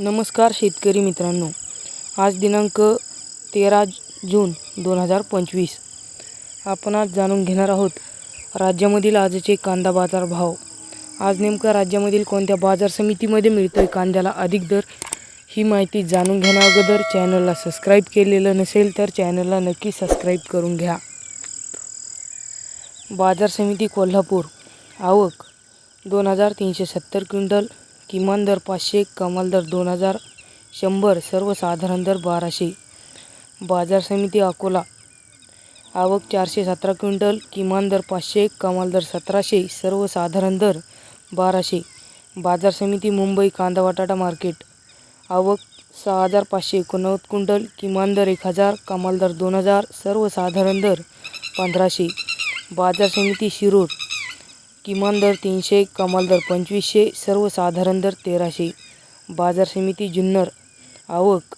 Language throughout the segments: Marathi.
नमस्कार शेतकरी मित्रांनो. आज दिनांक तेरा जून दोन हजार पंचवीस. आपण आज जाणून घेणार आहोत राज्यामधील आजचे कांदा बाजार भाव. आज नेमका राज्यामधील कोणत्या बाजार समितीमध्ये मिळतो आहे कांद्याला अधिक दर ही माहिती जाणून घेण्याअगोदर चॅनलला सबस्क्राईब केलेलं नसेल तर चॅनलला नक्की सबस्क्राईब करून घ्या. बाजार समिती कोल्हापूर आवक दोन हजार तीनशे सत्तर क्विंटल किमान दर पाचशे कमाल दर दोन हजार शंभर सर्वसाधारण दर बाराशे. बाजार समिती अकोला. आवक चारशे सतरा क्विंटल किमान दर पाचशे कमाल दर सतराशे सर्वसाधारण दर बाराशे. बाजार समिती मुंबई कांदा बटाटा मार्केट. आवक सहा हजार पाचशे एकोणनव्वद क्विंटल किमान दर एक हजार कमाल दर दोन हजार सर्वसाधारण दर पंधराशे. बाजार समिती शिरूर. किमान दर तीनशे कमाल दर पंचवीसशे सर्वसाधारण दर तेराशे. बाजार समिती जुन्नर. आवक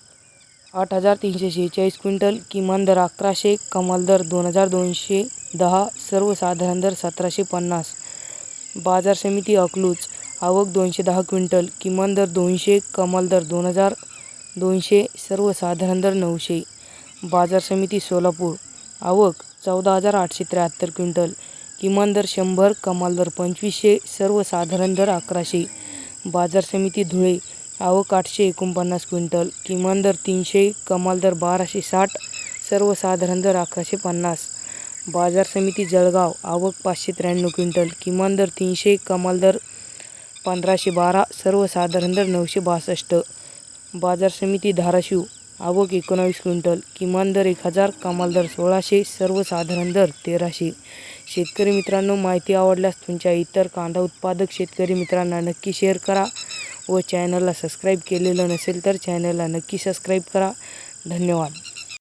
आठ हजार तीनशे शेहेचाळीस क्विंटल किमान दर अकराशे कमाल दर दोन हजार दोनशे दहा सर्वसाधारण दर सतराशे पन्नास. बाजार समिती अकलूज. आवक दोनशे दहा क्विंटल किमान दर दोनशे कमाल दर दोन हजार दोनशे सर्वसाधारण दर नऊशे. बाजार समिती सोलापूर. आवक चौदा हजार आठशे त्र्याहत्तर क्विंटल किमान दर शंभर कमाल दर पंचवीसशे सर्वसाधारण दर अकराशे. बाजार समिती धुळे आवक आठशे एकोणपन्नास क्विंटल किमान दर तीनशे कमाल दर बाराशे साठ सर्वसाधारण दर अकराशे पन्नास. बाजार समिती जळगाव आवक पाचशे त्र्याण्णव क्विंटल किमान दर तीनशे कमाल दर पंधराशे बारा सर्वसाधारण दर नऊशे बासष्ट. बाजार समिती धाराशिव आवक एकोणावीस क्विंटल किमान दर एक हजार कमाल दर सोळाशे सर्वसाधारण दर तेराशे. शेतकरी मित्रांनो माहिती आवडल्यास तुमच्या इतर कांदा उत्पादक शेतकरी मित्रांना नक्की शेअर करा व चॅनलला सबस्क्राईब केलेलं नसेल तर चॅनलला नक्की सबस्क्राईब करा. धन्यवाद.